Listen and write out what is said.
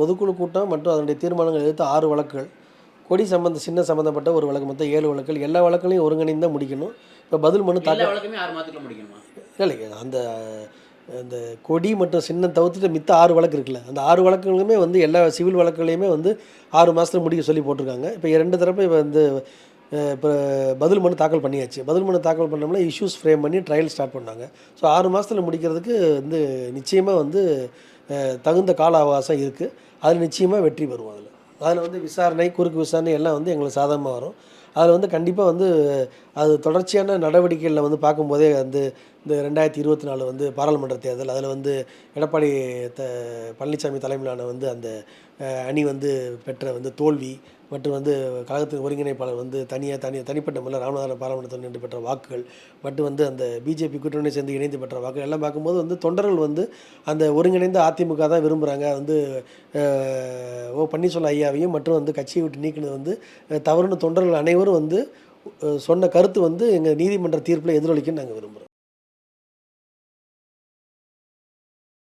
பொதுக்குழு கூட்டம் மற்றும் அதனுடைய தீர்மானங்கள் எதிர்த்து ஆறு வழக்குகள். கொடி சம்பந்த சின்ன சம்மந்தப்பட்ட ஒரு வழக்கு மொத்தம் ஏழு வழக்குகள். எல்லா வழக்குகளையும் ஒருங்கிணைந்து தான் முடிக்கணும். இப்போ பதில் மனு தாக்கல் ஆறு மாதத்துக்குள்ள முடிக்கணுமா? இல்லை இல்லை அந்த அந்த கொடி மற்றும் சின்னம் தவிர்த்துட்டு மித்த ஆறு வழக்கு இருக்குல்ல. அந்த ஆறு வழக்குகளுமே வந்து எல்லா சிவில் வழக்குகளையுமே வந்து ஆறு மாதத்துல முடிக்க சொல்லி போட்டிருக்காங்க. இப்போ ரெண்டு தரப்பு இப்போ வந்து இப்போ பதில் மனு தாக்கல் பண்ணியாச்சு. பதில் மனு தாக்கல் பண்ணோம்னா இஷ்யூஸ் ஃப்ரேம் பண்ணி ட்ரையல் ஸ்டார்ட் பண்ணாங்க. ஸோ ஆறு மாதத்தில் முடிக்கிறதுக்கு வந்து நிச்சயமாக வந்து தகுந்த கால அவகாசம் இருக்குது அதில் நிச்சயமாக வெற்றி பெறுவோம் அதில். அதில் வந்து விசாரணை குறுக்கு விசாரணை எல்லாம் வந்து எங்களுக்கு சாதகமாக வரும். அதில் வந்து கண்டிப்பாக வந்து அது தொடர்ச்சியான நடவடிக்கைகளில் வந்து பார்க்கும்போதே வந்து இந்த ரெண்டாயிரத்தி இருபத்தி நாலு வந்து பாராளுமன்ற தேர்தல் அதில் வந்து எடப்பாடி த பழனிசாமி தலைமையிலான வந்து அந்த அணி வந்து பெற்ற வந்து தோல்வி மற்றும் வந்து கழகத்தின் ஒருங்கிணைப்பாளர் வந்து தனியாக தனி தனிப்பட்ட முறையில் ராமநாதபுரம் பாராளுமன்றத்தில் நின்று பெற்ற வாக்குகள் மற்றும் வந்து அந்த பிஜேபி கூட்டணி சேர்ந்து இணைந்து பெற்ற வாக்குகள் எல்லாம் பார்க்கும்போது வந்து தொண்டர்கள் வந்து அந்த ஒருங்கிணைந்த அதிமுக தான் விரும்புகிறாங்க வந்து ஓ பன்னீர்செல்வம் ஐயாவையும் மற்றும் வந்து கட்சியை விட்டு நீக்கினது வந்து தவறுன்னு தொண்டர்கள் அனைவரும் வந்து சொன்ன கருத்து வந்து எங்கள் நீதிமன்ற தீர்ப்பில் எதிரொலிக்குன்னு நாங்கள் விரும்புகிறோம்